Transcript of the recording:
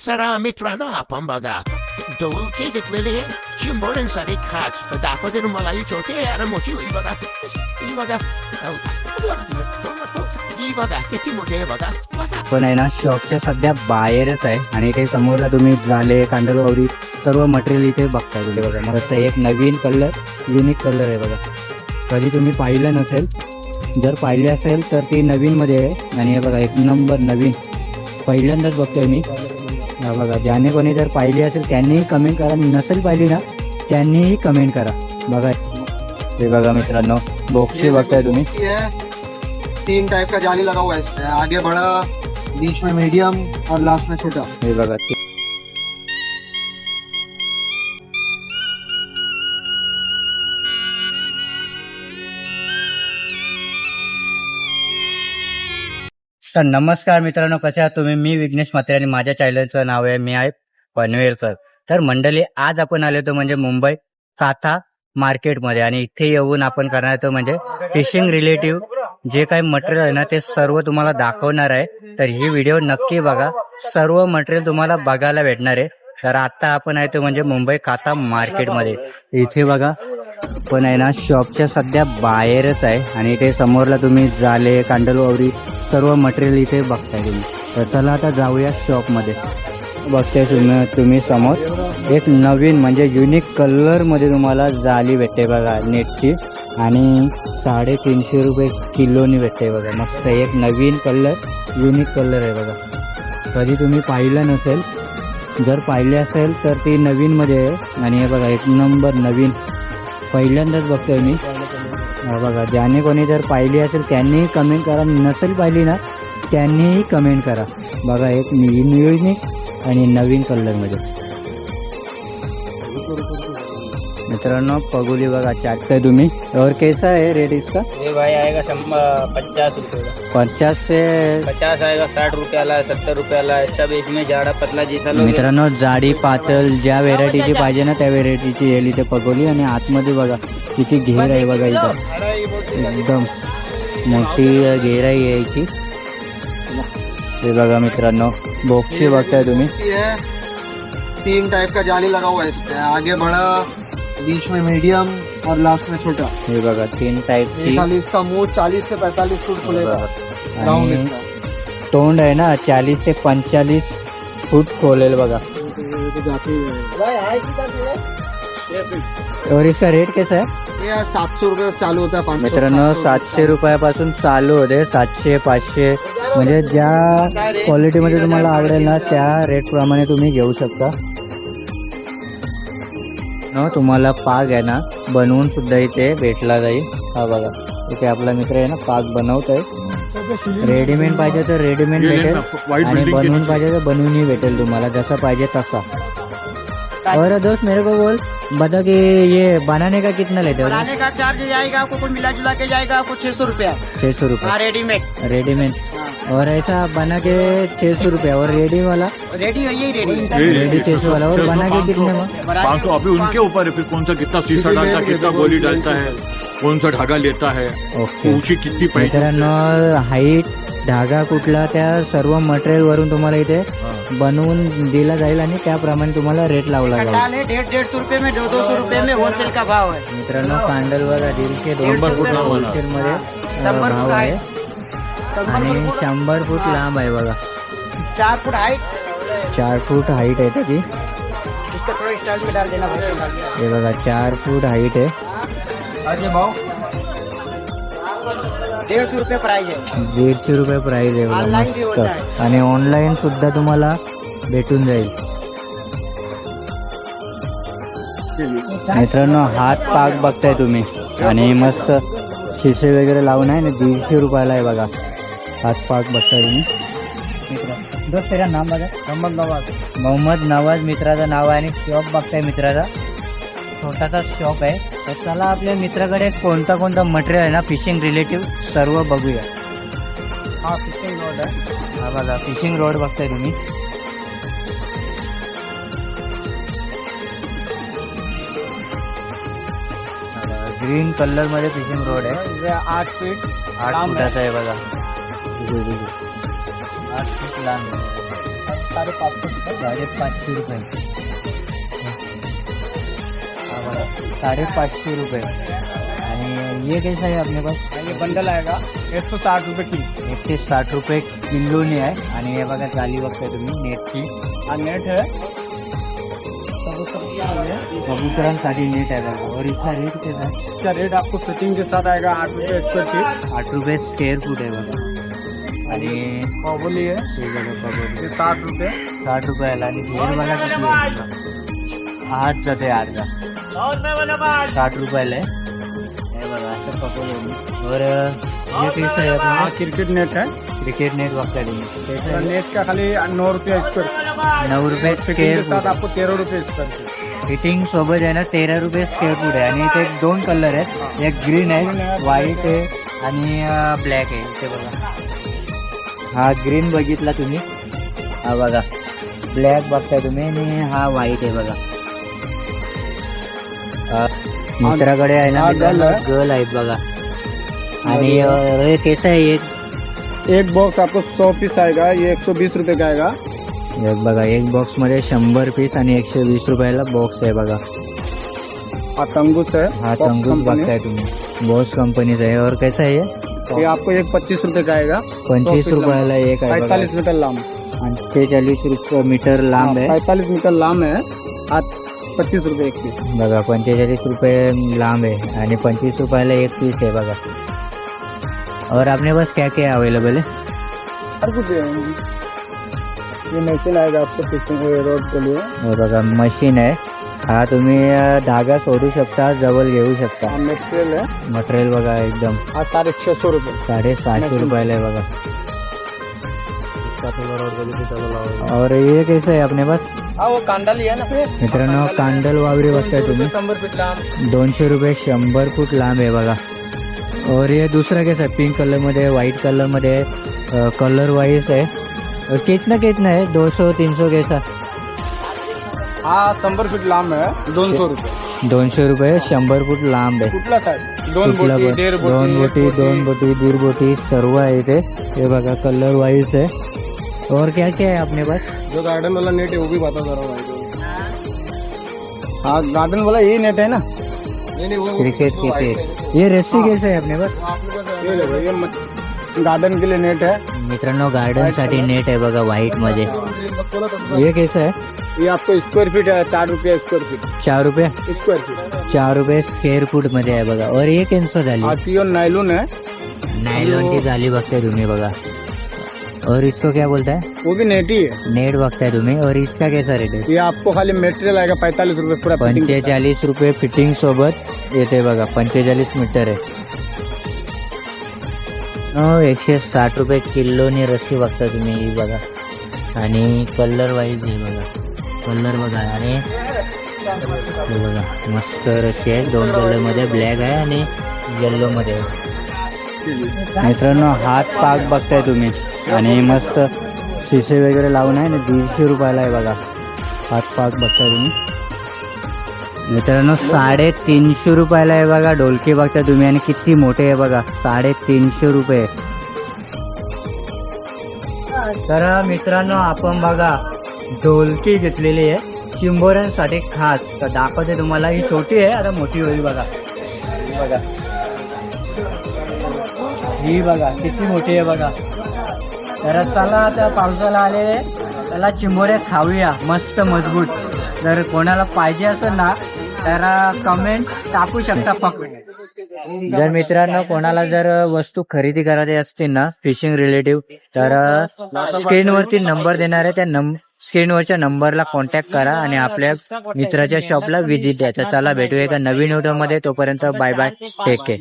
सरा मित्रांनो आपण बघा डोलके घेतलेले चिंबोऱ्यांसाठी खास दाखवते तुम्हाला ही छोटी अरे मोठी होई बघा ही बघा ही बघा किती मोठी आहे बघा बघा पण आहे ना शॉपच्या सध्या बाहेरच आहे. आणि इथे समोरला तुम्ही झाले कांदलवावरी सर्व मटेरियल इथे बघताय तुम्ही. बघा मस्त एक नवीन कलर युनिक कलर आहे बघा. कधी तुम्ही पाहिलं नसेल जर पाहिले असेल तर ती नवीनमध्ये आहे. आणि हे बघा एक नंबर नवीन. पहिल्यांदाच बघतोय मी. बघा ज्याने कोणी जर पाहिली असेल त्यांनीही कमेंट करा. नसेल पाहिली ना त्यांनीही कमेंट करा. बघा. हे बघा मित्रांनो बॉक्सची बघताय तुम्ही. तीन टाइप का जाली लगा हुआ है आगे बड़ा बीच में मीडियम और लास्ट में छोटा. हे बघा. तर नमस्कार मित्रांनो कसे आहात तुम्ही? मी विघ्नेश म्हात्रे आणि माझ्या चॅनलचं नाव आहे मी आहे पनवेलकर. तर मंडळी आज आपण आलो होतो म्हणजे मुंबई काथा मार्केटमध्ये आणि इथे येऊन आपण करणार होतो म्हणजे फिशिंग रिलेटिव्ह जे काही मटेरियल आहे ना ते सर्व तुम्हाला दाखवणार आहे. तर ही व्हिडिओ नक्की बघा. सर्व मटेरियल तुम्हाला बघायला भेटणार आहे. तर आता आपण आहे तो म्हणजे मुंबई काथा मार्केटमध्ये. इथे बघा पण आहे ना शॉपच्या सध्या बाहेरच आहे. आणि इथे समोरला तुम्ही जाले कांडलवावरी सर्व मटेरियल इथे बघताय तुम्ही. तर चला आता जाऊया शॉपमध्ये बघताय तुम्ही तुम्ही समोर. एक नवीन म्हणजे युनिक कलरमध्ये तुम्हाला जाली भेटते बघा नेटची आणि साडेतीनशे रुपये किलोनी भेटते बघा. मस्त एक नवीन कलर युनिक कलर आहे बघा. कधी तुम्ही पाहिलं नसेल जर पाहिले असेल तर ती नवीनमध्ये आहे. आणि हे बघा एक नंबर नवीन. पहिल्यांदाच बघतोय मी. बघा ज्याने कोणी जर पाहिली असेल त्यांनीही कमेंट करा. नसेल पाहिली ना त्यांनीही कमेंट करा. बघा एक युनिक आणि नवीन कलरमध्ये. मित्रांनो पगुली बघा चाटताय तुम्ही. और कैसा है रेट इसका? ये भाई आएगा पचास रुपये पचास से पचास आएगा साठ रुपये वाला है सत्तर रुपये वाला है। सब इसमें जाड़ा पतला जैसा मित्रांनो जाडी पातळ ज्या व्हेरायटीची पाहिजे ना त्या व्हेरायटीची येईल इथे पगोली. आणि आतमध्ये बघा किती घेर आहे बघा इथं. एकदम मोठी घेराई यायची. हे बघा मित्रांनो बॉक्सची बघताय तुम्ही. तीन टाइप का जाली लगा हुआ है आगे बड़ा बीच में मीडियम और लास्ट में छोटा। हे बघा तीन ये टाईपची खाली इसका मुंह चालीस से पैंतालीस फुट खुलेगा। राउंड आणि इसका। तोंड आहे ना चाळीस ते पंचेचाळीस फूट खोलेल बघा। ये तो जाते ही है। और इसका रेट कैसा है? ये सात सौ रुपये से चालू होता है पाँच सौ, मित्रांनो सात सौ, सातशे रुपयापासून चालू होते सातशे पाचशे. म्हणजे ज्या क्वालिटीमध्ये तुम्हाला आवडेल ना त्या रेट प्रमाणे तुम्ही घेऊ शकता. न तुम्हाला पाग आहे ना बनवून सुद्धा इथे भेटला जाईल. हा बघा इथे आपला मित्र आहे ना पाग बनवत आहे रेडीमेड पाहिजे तर रेडीमेड भेटेल. आणि बनवून पाहिजे तर बनवूनही भेटेल तुम्हाला जसा पाहिजे तसा. और दोस्त मेरे को बोल बता कि ये बनाने का कितना लेते हो? बनाने का चार्ज जाएगा आपको कुल मिला जुला के जाएगा आपको छह सौ रुपया। छह सौ रुपये। रेडीमेड रेडीमेड और ऐसा बना के छह सौ रुपया और रेडी वाला? रेडी है यही रेडी रेडी छह सौ वाला और बना के कितने में? पाँच सौ अभी उनके ऊपर है फिर कौन सा कितना शीशा डालता है कितना गोली डालता है कौन सा धागा लेता है ऊंची कितनी पाहिजे मित्रांनो हाईट धागा कुठला त्या सर्व मटेरियल वरून तुम्हाला इथे बनवून दिला जाईल आणि त्याप्रमाणे तुम्हाला रेट लावला जाईल. डाल डेढ़ डेढ़ सौ रुपये में दो दो सौ रुपये में होलसेल का भाव है। मित्रांनो कांडल बघा दीडशे दोनशे होलसेल मध्ये भाव आहे. आणि शंभर फूट लांब आहे बघा. चार फुट हाइट चार फूट हाईट आहे त्याची. इसका थोड़ा स्टाइल में डाल देना भाई हे बघा चार फूट हाईट आहे. और ये भाव डेढ़ सौ रुपये प्राइस है दीडशे रुपये प्राइस आहे बघा मस्त. आणि ऑनलाईन सुद्धा तुम्हाला भेटून जाईल. मित्रांनो हात पाक बघताय तुम्ही. आणि मस्त शिसे वगैरे लावून आहे ना दीडशे रुपयाला आहे बघा. हात पाक बघताय तुम्ही दोस्त तेरा नाम बघा. मोहम्मद नवाज. मोहम्मद नवाज मित्राचं नाव आहे आणि शॉप बघताय मित्राचा. छोटासा शॉप आहे. तर चला आपल्या मित्राकडे कोणता कोणता मटेरियल आहे ना फिशिंग रिलेटिव्ह सर्व बघूया. हा फिशिंग रोड आहे. हा बघा फिशिंग रोड बघताय तुम्ही. ग्रीन कलरमध्ये फिशिंग रोड आहे. आठ फीट आठ फुटाचा आहे बघा. आठ फूट आहे. साढ़े पाँच सौ रुपये साढ़े पाचशे रुपये हा साढ़े पाचशे रुपये ये कैसा आहे आपल्या पास? ये बंडल आएगा। एक सौ साठ रुपये किलो एकशे साठ रुपये किलोनी आहे आणि हे बघा जाली बघताय तुम्ही नेटची हाँ नेट है। कबुतरांसाठी नेट आहे बघा और इसका रेट कैसा आहे इसका रेट आपको फिटिंग के साथ आएगा आठ रुपये स्क्वायर फीट आठ रुपये स्क्वेअर फूट है बघा आणि है हे कबूतर. ये साठ रुपये. साठ रुपयाला आणि घेर बघा किती आहे आज जाते अर्धा साठ रुपयाला आहे. हे बघा असं और आहे. आपल्याला क्रिकेट नेट है क्रिकेट नेट बघताय तुम्ही कैसे आहे? नेट का खाली नौ रुपये स्क्वायर फीट नऊ रुपये स्क्वेअर फूट आपको तेरह रुपये स्क्वायर फीट फिटिंग सोबत आहे ना तेरा रुपये स्क्वेअर फूट आहे. आणि इथे दोन कलर आहेत. एक ग्रीन आहे व्हाईट आहे आणि ब्लॅक आहे. इथे बघा. हा ग्रीन बघितला तुम्ही? हा बघा. ब्लॅक बघताय तुम्ही आणि हा व्हाईट आहे बघा. मित्राकडे आहे ना हा, आहे. गर्ल आहेत बघा. आणि हे कैसा आहे एक. एक बॉक्स आपको सौ पीस आएगा ये एक सौ बीस रुपये का? आएगा एक बघा एक बॉक्समध्ये शंभर पीस आणि एकशे वीस रुपयाला बॉक्स आहे बघा. और तंगूस है हा तंगूस. बघताय तुम्ही. बॉस कंपनीचा आहे. और कैसा आहे? हे? ये आपको एक पच्चीस रुपये का आएगा। पंचवीस पीस रुपयाला एक आहे बघा. पैतालीस मीटर लाम पंचेचाळीस रुपये मीटर लांब आहे पैतालीस मीटर लाम है। आज पच्चीस रुपये एक पीस। बघा पंचेचाळीस रुपये लांब आहे आणि पंचवीस रुपयाला एक पीस आहे बघा। और आपने पास क्या क्या अवेलेबल है कुछ है। ये मशीन आएगा आपको फिशिंग रोड के लिए। हे बघा मशीन आहे हा तुम्ही धागा सोडू शकता जवळ घेऊ शकता. मटेरियल है मटेरियल बघा एकदम. आज साढ़े छह सौ रुपये. साडे सहाशे रुपयाला आहे बघा. और ये कैसे आहे अपने पास? हाँ वो कांडा लिया ना. मित्रांनो कांदल वावरी बघताय तुम्ही. फीट लाम दोनशे रुपये शंभर फूट लांब आहे बघा. और ये दूसरा कैसा है पिंक कलरमध्ये व्हाइट कलरमध्ये कलर वाइज है और कितना कितना है दो सौ तीन सौ कैसा. हाँ शंभर फीट लांब है। दोन सौ रुपये। दोनशे रुपये शंभर फूट लांब आहे कुठला साईड दोन कुठला बोटी पण? डेढ़ बोटी दोन बोटी दोन बोटी दीड बोटी सर्व आहे इथे. हे बघा कलर वाइज है और क्या क्या है अपने पास? जो गार्डन वाला नेट है वो भी बता दे रहा हूँ भाई को। हाँ गार्डन वाला यही नेट है ना? नहीं नहीं वो क्रिकेट की थी ये रस्सी कैसे आहे अपने पास? है। ये मत- गार्डन के लिए नेट है। मित्रांनो गार्डन साठी नेट आहे बघा व्हाईट मध्ये ये कैसा है? ये आपको स्क्वायर फीट है चार रुपये स्क्वायर फीट चार रुपये? स्क्वायर फीट चार रुपये स्क्वेअर फूट मध्ये आहे बघा। और ये कैंसो झाली हाँ प्योर नायलून है। नायलॉनची झाली बघताय तुम्ही बघा। और इसको क्या बोलता है? वो भी नेट ही है। नेट बघताय तुम्ही। और इसका कैसा रेट आहे ये आपको खाली मटेरियल आएगा पैंतालीस रुपये पूरा। पंचेचाळीस रुपये फिटिंग सोबत येते बघा पंचेचाळीस मीटर आहे हो एकशे साठ रुपये किलोनी रस्सी बघता तुम्ही ही बघा। आणि कलर वाईज आहे बघा। कलर बघा अरे. हे बघा मस्त रशी आहे. दोन कलरमध्ये ब्लॅक आहे आणि येल्लो मध्ये. मित्रांनो हात पाक बघताय तुम्ही. आणि मस्त शिसे वगैरे लावून आहे ना दीडशे रुपयाला आहे बघा. हात पाक बघताय तुम्ही. मित्रांनो साडेतीनशे रुपयाला आहे बघा. डोलकी बघताय तुम्ही आणि किती मोठे आहे बघा. साडेतीनशे रुपये. तर मित्रांनो आपण बघा ढोलकी घेतलेली आहे. चिंबोऱ्यांसाठी खास. तर दाखवते तुम्हाला ही छोटी आहे आता मोठी होईल बघा. बघा. ही बघा किती मोठी आहे बघा. तर चला आता पावसाला आलेले. त्याला चिंबोऱ्या खाऊया. मस्त मजबूत. जर कोणाला पाहिजे असं ना तर कमेंट टाकू शकता फक्त. जर मित्रांनो कोणाला जर वस्तू खरेदी करायची असतील ना फिशिंग रिलेटिव्ह तर स्क्रीनवरती नंबर देणार आहे त्या नंब स्क्रीनवरच्या नंबरला कॉन्टॅक्ट करा आणि आपल्या मित्राच्या शॉपला व्हिजिट द्या. तर चला भेटूया एका नवीन व्हिडिओमध्ये तोपर्यंत बाय बाय टेक केअर